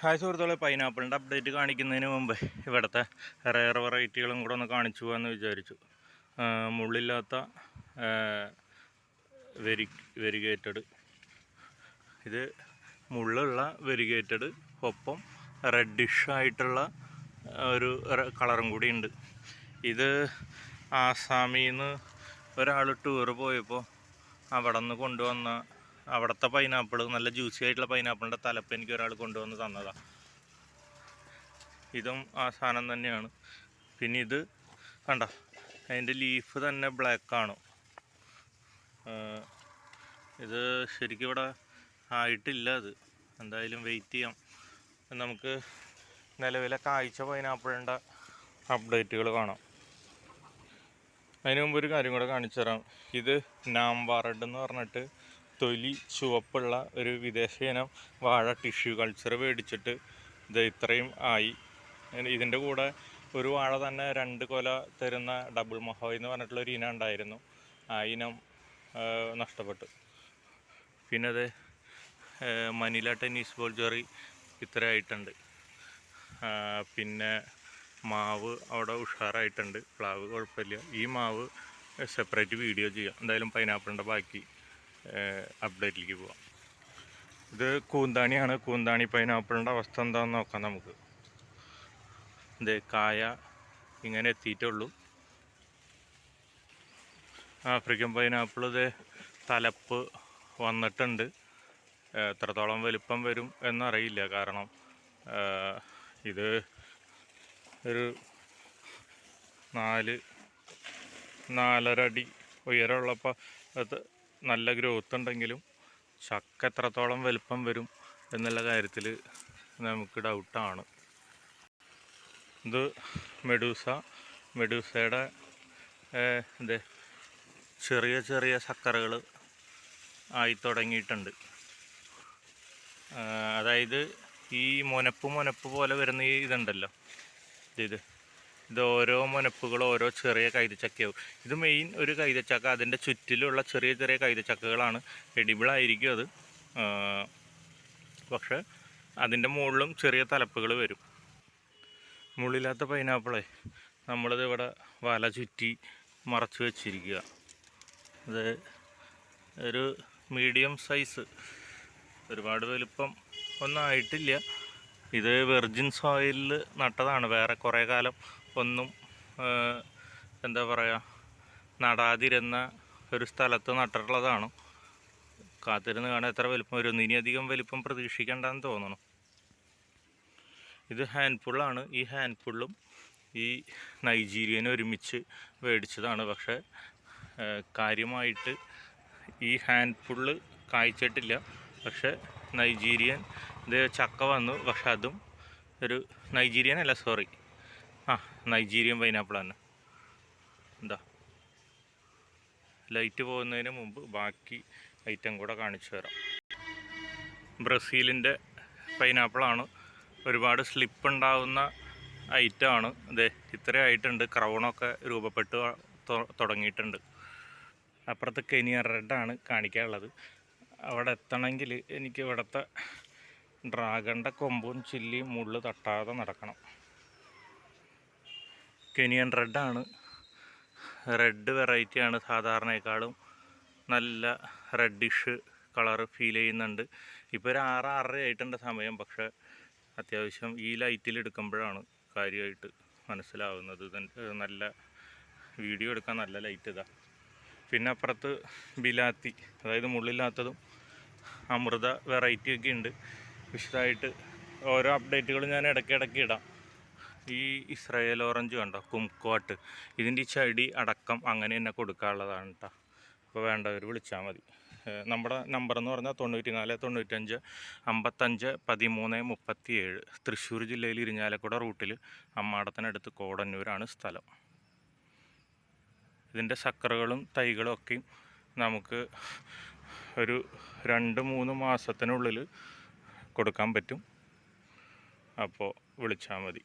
Hi സുഹൃത്തുക്കളെ പൈനാപ്പിളിന്റെ update കാണിക്കുന്നതിന് മുമ്പ് ഇവിടുത്തെ റയർ വെറൈറ്റികളും കൂടെ ഒന്ന് കാണിച്ചു പോകാമെന്ന് വിചാരിച്ചു. മുള്ളില്ലാത്ത വെരി വെരിഗേറ്റഡ് ഇത് മുള്ളുള്ള വെരിഗേറ്റഡ് ഒപ്പം റെഡിഷ് ആയിട്ടുള്ള ഒരു കളറും കൂടി ഉണ്ട്. ഇത് ആസാമിൽ നിന്ന് ഒരാൾ ടൂറ് പോയപ്പോൾ അവിടെ നിന്ന് കൊണ്ടുവന്ന അവിടുത്തെ പൈനാപ്പിൾ നല്ല ജ്യൂസി ആയിട്ടുള്ള പൈനാപ്പിളിന്റെ തലപ്പ് എനിക്ക് ഒരാൾ കൊണ്ടുവന്ന് തന്നതാണ് ഇതും ആ സാധനം തന്നെയാണ്. പിന്നെ ഇത് കണ്ട? അതിന്റെ ലീഫ് തന്നെ ബ്ലാക്കാണ് ഇത് ശരിക്കും ഇവിടെ ആയിട്ടില്ല അത്. എന്തായാലും വെയിറ്റ് ചെയ്യാം. നമുക്ക് നിലവിലെ കാഴ്ച പൈനാപ്പിളിന്റെ അപ്ഡേറ്റുകൾ കാണാം. അതിനു മുമ്പ് ഒരു കാര്യം കൂടെ കാണിച്ചു തരാം ഇത് നാംബാറഡ് എന്ന് പറഞ്ഞിട്ട് തൊലി ചുവപ്പുള്ള ഒരു വിദേശ വാഴ ടിഷ്യൂ കൾച്ചർ മേടിച്ചിട്ട് ഇത് ഇത്രയും ആയി. ഇതിന്റെ കൂടെ ഒരു വാഴ തന്നെ രണ്ട് കൊല തരുന്ന ഡബിൾ മഹോയ് എന്ന് പറഞ്ഞിട്ടുള്ള ഒരു ഇനം ഉണ്ടായിരുന്നു. ആ ഇനം നഷ്ടപ്പെട്ടു. പിന്നെ അത് മനില ടെന്നീസ് ബോൾ ജെറി ഇത്ര ആയിട്ടുണ്ട്. പിന്നെ മാവ് അവിടെ ഉഷാറായിട്ടുണ്ട്. പ്ലാവ് കുഴപ്പമില്ല. ഈ മാവ് സെപ്പറേറ്റ് വീഡിയോ ചെയ്യാം. എന്തായാലും പൈനാപ്പിളിന്റെ ബാക്കി. അപ്ഡേറ്റിലേക്ക് പോവാം. ഇത് കൂന്താണിയാണ്. കൂന്താണി പൈനാപ്പിളിന്റെ അവസ്ഥ എന്താണെന്ന് നോക്കാം നമുക്ക്. ഇത് കായ ഇങ്ങനെ എത്തിയിട്ടുള്ളൂ ആഫ്രിക്കൻ പൈനാപ്പിൾ ഇത് തലപ്പ് വന്നിട്ടുണ്ട്. എത്രത്തോളം വലിപ്പം വരും എന്നറിയില്ല. കാരണം ഇത് ഒരു നാല് നാലര അടി ഉയരമുള്ളപ്പോൾ നല്ല ഗ്രോത്ത് ഉണ്ടെങ്കിലും ചക്ക എത്രത്തോളം വലുപ്പം വരും എന്നുള്ള കാര്യത്തിൽ നമുക്ക് ഡൗട്ടാണ് ഇത് മെഡൂസ മെഡൂസയുടെ ഇത് ചെറിയ ചെറിയ ചക്കറകൾ ആയി തുടങ്ങിയിട്ടുണ്ട്. അതായത് ഈ മുനപ്പ് മുനപ്പ് പോലെ വരുന്ന ഈ ഇതുണ്ടല്ലോ. ഇത്. ഇത് ഇത് ഓരോ മുനപ്പുകൾ ഓരോ ചെറിയ കൈതച്ചക്കയാവും. ഇത് മെയിൻ ഒരു കൈതച്ചക്ക. അതിന്റെ ചുറ്റിലുള്ള ചെറിയ ചെറിയ കൈതച്ചക്കകളാണ് എഡിബിൾ ആയിരിക്കും അത്. പക്ഷേ അതിന്റെ മുകളിലും ചെറിയ തലപ്പുകൾ വരും. മുള്ളില്ലാത്ത പൈനാപ്പിളെ നമ്മളിത് ഇവിടെ വല ചുറ്റി മറച്ച് വെച്ചിരിക്കുക. അത് ഒരു മീഡിയം സൈസ് ഒരുപാട് വലുപ്പം ഒന്നും ആയിട്ടില്ല. ഇത് വെർജിൻ സോയിലിൽ നട്ടതാണ്. വേറെ കുറേ കാലം ഒന്നും എന്താ പറയുക നടാതിരുന്ന ഒരു സ്ഥലത്ത് നട്ടിട്ടുള്ളതാണ്. കാത്തിരുന്ന് കാണാൻ എത്ര വലിപ്പം വരും ഇനിയധികം വലിപ്പം പ്രതീക്ഷിക്കേണ്ടെന്ന് തോന്നണം. ഇത് ഹാൻഡ് പുള്ളാണ് ഈ ഹാൻഡ് പുള്ളും ഈ നൈജീരിയൻ ഒരുമിച്ച് മേടിച്ചതാണ് പക്ഷേ കാര്യമായിട്ട് ഈ ഹാൻഡ് പുള്ള് കായ്ച്ചിട്ടില്ല. പക്ഷെ നൈജീരിയൻ ഇത് ചക്ക വന്നു. പക്ഷെ അതും ഒരു നൈജീരിയൻ അല്ല സോറി നൈജീരിയൻ പൈനാപ്പിൾ തന്നെ എന്താ ലൈറ്റ് പോകുന്നതിന് മുമ്പ് ബാക്കി ഐറ്റം കൂടെ കാണിച്ചു തരാം. ബ്രസീലിന്റെ പൈനാപ്പിളാണ്. ഒരുപാട് സ്ലിപ്പ് ഉണ്ടാവുന്ന ഐറ്റമാണ് അതെ ഇത്രയും ആയിട്ടുണ്ട്. ക്രൗണൊക്കെ രൂപപ്പെട്ട് തുടങ്ങിയിട്ടുണ്ട്. അപ്പുറത്ത് കെനിയർ റെഡാണ് കാണിക്കാനുള്ളത്. അവിടെ എത്തണമെങ്കിൽ എനിക്ക് ഇവിടുത്തെ ഡ്രാഗണിന്റെ കൊമ്പും ചില്ലിയും മുള്ളു തട്ടാതെ നടക്കണം. കെനിയൻ റെഡാണ് റെഡ് വെറൈറ്റിയാണ് സാധാരണയേക്കാളും നല്ല റെഡിഷ് കളർ ഫീൽ ചെയ്യുന്നുണ്ട്. ഇപ്പോൾ ഒരു ആറ് ആറര ആയിട്ടുണ്ട് സമയം പക്ഷേ അത്യാവശ്യം ഈ ലൈറ്റിൽ എടുക്കുമ്പോഴാണ് കാര്യമായിട്ട് മനസ്സിലാവുന്നത്. നല്ല വീഡിയോ എടുക്കാൻ നല്ല ലൈറ്റ് ഇതാ. പിന്നെ അപ്പുറത്ത് ബിലാത്തി അതായത് മുള്ളില്ലാത്തതും അമൃത വെറൈറ്റിയൊക്കെ ഉണ്ട്. വിശദമായിട്ട് ഓരോ അപ്ഡേറ്റുകളും ഞാൻ ഇടയ്ക്ക് ഇടയ്ക്ക് ഇടാം. ഈ ഇസ്രായേൽ ഓറഞ്ച് കണ്ടോ? കുംകോട്ട് ഇതിന്റെ ഈ ചെടി അടക്കം അങ്ങനെ തന്നെ കൊടുക്കാനുള്ളതാണ് കേട്ടോ അപ്പോൾ വേണ്ടവർ വിളിച്ചാൽ മതി. നമ്മുടെ നമ്പർ എന്ന് പറഞ്ഞാൽ തൊണ്ണൂറ്റി നാല് തൊണ്ണൂറ്റഞ്ച് അമ്പത്തഞ്ച് പതിമൂന്ന് മുപ്പത്തി ഏഴ് തൃശ്ശൂർ ജില്ലയിൽ ഇരിഞ്ഞാലക്കുട റൂട്ടിൽ അമ്മാടത്തിനടുത്ത് കോടന്നൂരാണ് സ്ഥലം. ഇതിന്റെ സക്കറുകളും തൈകളും ഒക്കെയും നമുക്ക് ഒരു രണ്ട് മൂന്ന് മാസത്തിനുള്ളിൽ കൊടുക്കാൻ പറ്റും. അപ്പോൾ വിളിച്ചാൽ മതി.